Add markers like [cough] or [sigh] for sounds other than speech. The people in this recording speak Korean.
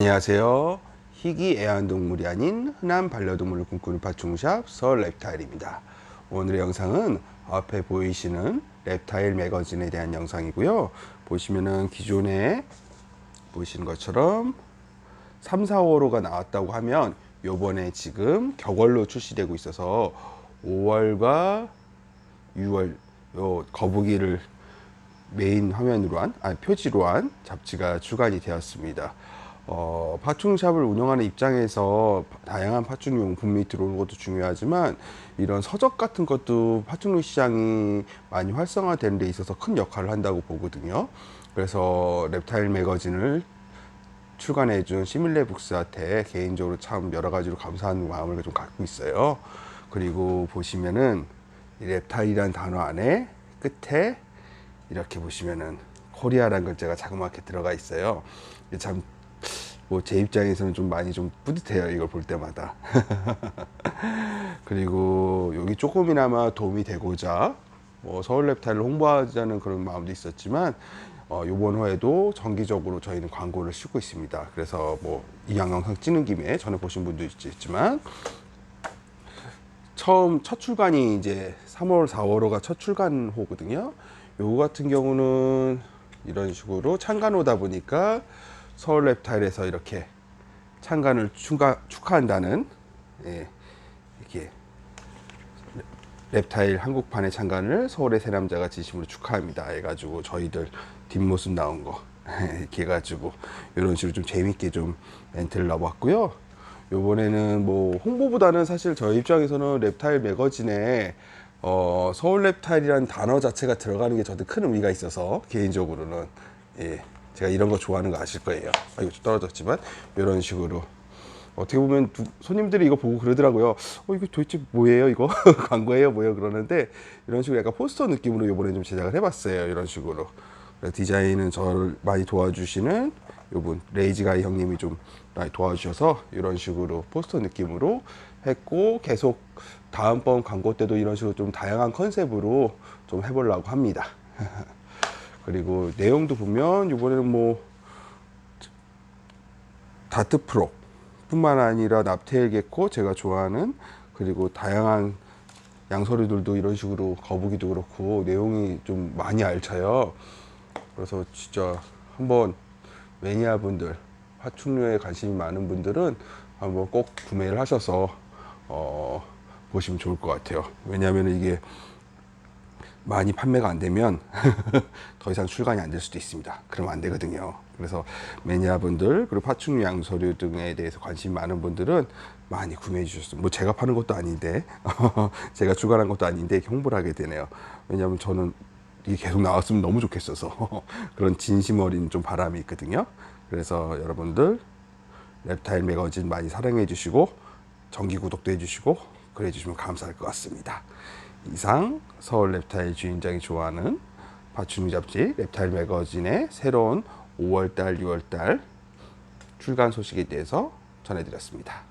안녕하세요. 희귀 애완동물이 아닌 흔한 반려동물을 꿈꾸는 파충샵 서울 랩타일입니다. 오늘의 영상은 앞에 보이시는 랩타일 매거진에 대한 영상이고요. 보시면은 기존에 보시는 것처럼 3, 4, 5호가 나왔다고 하면 요번에 지금 격월로 출시되고 있어서 5월과 6월 요 거북이를 메인 화면으로 한, 아니 표지로 한 잡지가 주간이 되었습니다. 어, 파충샵을 운영하는 입장에서 다양한 파충류 용품이 들어오는 것도 중요하지만 이런 서적 같은 것도 파충류 시장이 많이 활성화되는 데 있어서 큰 역할을 한다고 보거든요. 그래서 reptile 매거진을 출간해준 시밀레 북스한테 개인적으로 참 여러 가지로 감사한 마음을 좀 갖고 있어요. 그리고 보시면은 이 랩타일이라는 단어 안에 끝에 이렇게 보시면은 코리아라는 글자가 자그맣게 들어가 있어요. 참 뭐 제 입장에서는 좀 많이 좀 뿌듯해요. 이걸 볼 때마다. [laughs] 그리고 여기 조금이나마 도움이 되고자 뭐 서울 랩타일을 홍보하자는 그런 마음도 있었지만 어, 이번 호에도 정기적으로 저희는 광고를 싣고 있습니다. 그래서 뭐이 영상 찍는 김에 전에 보신 분도 있지만 처음 첫 출간이 이제 3월, 4월호가 첫 출간 호거든요. 요거 같은 경우는 이런 식으로 창간호다 보니까 서울 랩타일에서 이렇게 창간을 축하, 축하한다는 예, 이렇게 랩타일 한국판의 창간을 서울의 새 남자가 진심으로 축하합니다. 해가지고 저희들 뒷모습 나온 거 [laughs] 이렇게 해가지고 이런 식으로 좀 재밌게 좀 멘트를 넣어봤고요. 요번에는 뭐 홍보보다는 사실 저희 입장에서는 랩타일 매거진에 어, 서울 랩타일이라는 단어 자체가 들어가는 게 저도 큰 의미가 있어서 개인적으로는 예, 제가 이런 거 좋아하는 거 아실 거예요. 아, 이거 좀 떨어졌지만 이런 식으로 어떻게 보면 두- 손님들이 이거 보고 그러더라고요. 어 이거 도대체 뭐예요? 이거 [laughs] 광고예요? 뭐예요? 그러는데 이런 식으로 약간 포스터 느낌으로 이번에 좀 제작을 해봤어요. 이런 식으로 디자인은 저를 많이 도와주시는 요분 레이지가이 형님이 좀 많이 도와주셔서 이런 식으로 포스터 느낌으로 했고 계속 다음번 광고 때도 이런 식으로 좀 다양한 컨셉으로 좀 해보려고 합니다. [laughs] 그리고 내용도 보면 이번에는 뭐 다트 프로 뿐만 아니라 납테일 개코 제가 좋아하는 그리고 다양한 양서류들도 이런 식으로 거북이도 그렇고 내용이 좀 많이 알차요. 그래서 진짜 한번 매니아 분들 파충류에 관심이 많은 분들은 한번 꼭 구매를 하셔서 어, 보시면 좋을 것 같아요. 왜냐하면 이게 많이 판매가 안 되면 [laughs] 더 이상 출간이 안 될 수도 있습니다. 그러면 안 되거든요. 그래서 매니아분들 그리고 파충류 양서류 등에 대해서 관심 많은 분들은 많이 구매해 주셨어요. 뭐 제가 파는 것도 아닌데 [laughs] 제가 출간한 것도 아닌데 홍보를 하게 되네요. 왜냐하면 저는 이게 계속 나왔으면 너무 좋겠어서 [laughs] 그런 진심 어린 좀 바람이 있거든요. 그래서 여러분들 랩타일 매거진 많이 사랑해 주시고 정기 구독도 해 주시고 그래 주시면 감사할 것 같습니다. 이상 서울 랩타일 주인장이 좋아하는 파충류 잡지 랩타일 매거진의 새로운 5월달, 6월달 출간 소식에 대해서 전해드렸습니다.